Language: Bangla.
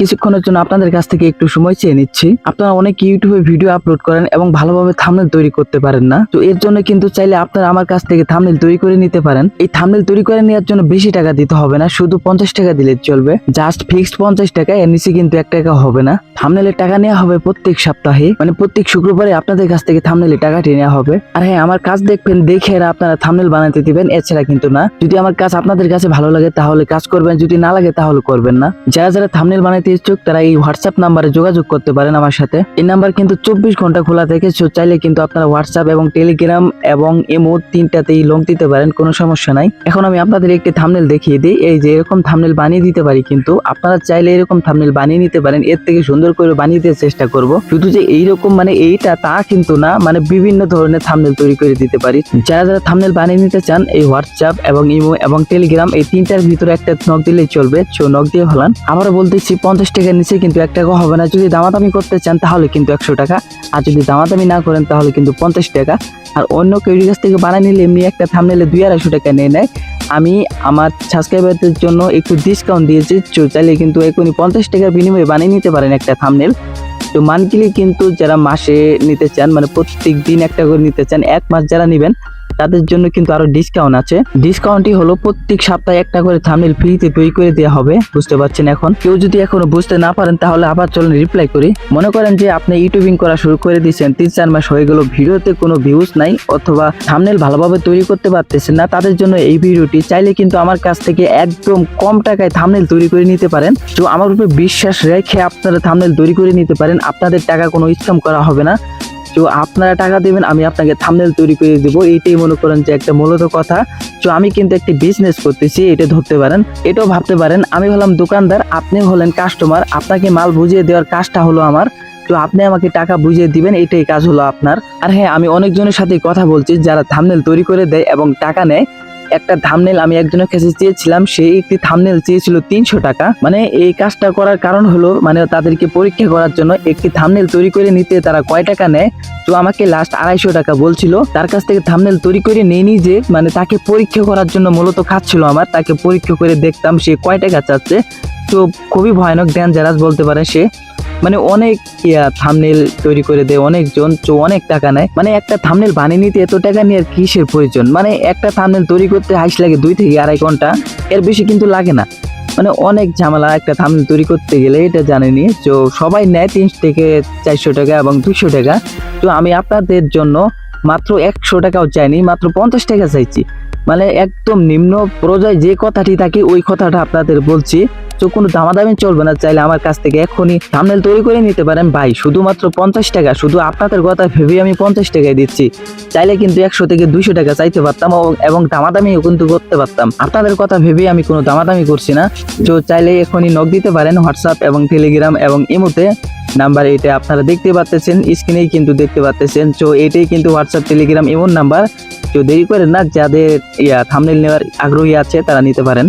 কিছুক্ষণের জন্য আপনাদের কাছ থেকে একটু সময় চেয়ে নিচ্ছি। আপনারা অনেক ইউটিউবে ভিডিও আপলোড করেন এবং ভালোভাবে থামনেল তৈরি করতে পারেন না। তো এর জন্য কিন্তু চাইলে আপনারা আমার কাছ থেকে থামনেল তৈরি করে নিতে পারেন। এই থামনেল তৈরি করে নেওয়ার জন্য বেশি টাকা দিতে হবে না, শুধু পঞ্চাশ টাকা দিলে চলবে। জাস্ট ফিক্সড পঞ্চাশ টাকা, এর নিচে কিন্তু এক টাকা হবে না। থামনেলের টাকা নেওয়া হবে প্রত্যেক সপ্তাহে মানে প্রত্যেক শুক্রবারে আপনাদের কাছ থেকে থামনেলের টাকাটি নেওয়া হবে। আর হ্যাঁ আমার কাজ দেখবেন, দেখে এরা আপনারা থামনেল বানাতে দিবেন, এছাড়া কিন্তু না। যদি আমার কাজ আপনাদের কাছে ভালো লাগে, তাহলে কাজ করবেন, যদি না লাগে, তাহলে করবেন না। যারা যারা থামনেল বানাইতে ইচ্ছুক, তারা এই হোয়াটসঅ্যাপ নাম্বারে যোগাযোগ করতে পারেন আমার সাথে। এই নাম্বার কিন্তু চব্বিশ ঘণ্টা খোলা থাকে, so চাইলে কিন্তু আপনারা হোয়াটসঅ্যাপ এবং টেলিগ্রাম এবং ইমো তিনটাতেই লং দিতে পারেন, কোনো সমস্যা নাই। এখন আমি আপনাদের একটি থামনেল দেখিয়ে দিই, এই যে এরকম থামনেল বানিয়ে দিতে পারি কিন্তু আপনারা চাইলে এরকম থামনেল বানিয়ে নিতে পারেন, এর থেকে সুন্দর করে বানিয়ে দেওয়ার চেষ্টা করব। শুধু যে এইরকম মানে এইটা তা কিন্তু না মানে বিভিন্ন ধরনের থামনেল তৈরি করে দিতে পারি। যারা যারা থামনেল বানিয়ে নিতে চান, এই হোয়াটসঅ্যাপ এবং ইমো এবং টেলিগ্রাম এই তিনটার ভিতরে একটা নক দিলেই চলবে চো নক দিয়ে ফেলান। আবারও বলতেছি পঞ্চাশ টাকার নিচে কিন্তু এক টাকা হবে না। যদি দামাদামি করতে চান, তাহলে কিন্তু একশো টাকা। আর যদি দামাদামি না করেন, তাহলে কিন্তু পঞ্চাশ টাকা। আর অন্য কেউ কাছ থেকে বানিয়ে নিলে এমনি একটা থামনেলে দুই আড়াইশো টাকা নিয়ে নেয়। আমি আমার সাবস্ক্রাইবারদের জন্য একটু ডিসকাউন্ট দিয়েছি চাইলে কিন্তু এখনই পঞ্চাশ টাকার বিনিময়ে বানিয়ে নিতে পারেন একটা থামনেল তো মান্থলি কিন্তু যারা মাসে নিতে চান মানে প্রত্যেক দিন একটা করে নিতে চান, এক মাস যারা নেবেন তাদের জন্য কিন্তু আরও ডিসকাউন্ট আছে। ডিসকাউন্টটি হলো প্রত্যেক সপ্তাহে একটা করে থামনেল ফ্রিতে তৈরি করে দেওয়া হবে। বুঝতে পারছেন এখন? কেউ যদি এখনও বুঝতে না পারেন, তাহলে আবার চলুন রিপ্লাই করি। মনে করেন যে আপনি ইউটিউবিং করা শুরু করে দিয়েছেন, তিন চার মাস হয়ে গেল, ভিডিওতে কোনো ভিউজ নাই, অথবা থামনেল ভালোভাবে তৈরি করতে পারতেছেন না, তাদের জন্য এই ভিডিওটি চাইলে কিন্তু আমার কাছ থেকে একদম কম টাকায় থামনেল তৈরি করে নিতে পারেন। তো আমার উপরে বিশ্বাস রেখে আপনারা থামনেল তৈরি করে নিতে পারেন। আপনাদের টাকা কোনো স্ক্যাম করা হবে না। তো আপনারা টাকা দেবেন, আমি আপনাকে থামনেল তৈরি করে দেবো। এইটাই মনে করেন যে একটা মূলত কথা। তো আমি কিন্তু একটি বিজনেস করতেছি, এটা ধরতে পারেন, এটাও ভাবতে পারেন। আমি হলাম দোকানদার, আপনি হলেন কাস্টমার আপনাকে মাল বুঝিয়ে দেওয়ার কাজটা হলো আমার। তো আপনি আমাকে টাকা বুঝিয়ে দিবেন, এটাই কাজ হলো আপনার। আর হ্যাঁ আমি অনেকজনের সাথে কথা বলছি, যারা থামনেল তৈরি করে দেয় এবং টাকা নেয়। একটা থামনেল আমি একজনের কাছে চেয়েছিলাম সেই একটি থামনেল চেয়েছিল তিনশো টাকা। মানে এই কাজটা করার কারণ হলো মানে তাদেরকে পরীক্ষা করার জন্য একটি থামনেল তৈরি করে নিতে তারা কয় টাকা নেয়? তো আমাকে লাস্ট আড়াইশো টাকা বলছিল। তার কাছ থেকে থামনেল তৈরি করে নিয়ে নি যে মানে তাকে পরীক্ষা করার জন্য মূলত কাজ ছিল আমার। তাকে পরীক্ষা করে দেখতাম সে কয় টাকা চাচ্ছে। তো খুবই ভয়ানক ডেঞ্জারাস বলতে পারে সে। মানে অনেক, ইয়া থামনেল তৈরি করে দেয়, অনেকজন অনেক টাকা নেয়। মানে একটা থামনেল বানিয়ে নিতে এত টাকা নিয়ে আর কিসের প্রয়োজন? মানে একটা থামনেল তৈরি করতে হাইস লাগে দুই থেকে আড়াই ঘণ্টা, এর বেশি কিন্তু লাগে না। মানে অনেক ঝামেলা একটা থামনেল তৈরি করতে গেলে, এটা জানেনি তো সবাই নেয় তিনশো থেকে চারশো টাকা এবং দুশো টাকা। তো আমি আপনাদের জন্য মাত্র একশো টাকাও চাইনি, মাত্র পঞ্চাশ টাকা চাইছি। মানে একদম নিম্ন পর্যায়ে যে কথাটি থাকে, ওই কথাটা আপনাদের বলছি। তো কোনো দামাদামি চলবে না, চাইলে আমার কাছ থেকে এখনই থামনেল তৈরি করে নিতে পারেন। ভাই, শুধুমাত্র পঞ্চাশ টাকা, শুধু আপনাদের কথা ভেবে আমি পঞ্চাশ টাকায় দিচ্ছি। চাইলে কিন্তু একশো থেকে দুইশো টাকা চাইতে পারতাম এবং- দামাদামিও কিন্তু করতে পারতাম। আপনাদের কথা ভেবে আমি কোনো দামাদামি করছি না। তো চাইলে এখনই নক দিতে পারেন হোয়াটসঅ্যাপ এবং টেলিগ্রাম এবং ইমোতে নাম্বার এটা আপনারা দেখতে পাচ্ছেন স্ক্রিনেই কিন্তু দেখতে পাচ্ছেন তো এটাই কিন্তু হোয়াটসঅ্যাপ টেলিগ্রাম এমন নাম্বার। তো দেরি করেন না, যাদের ইয়া থামনেল নেওয়ার আগ্রহী আছে, তারা নিতে পারেন।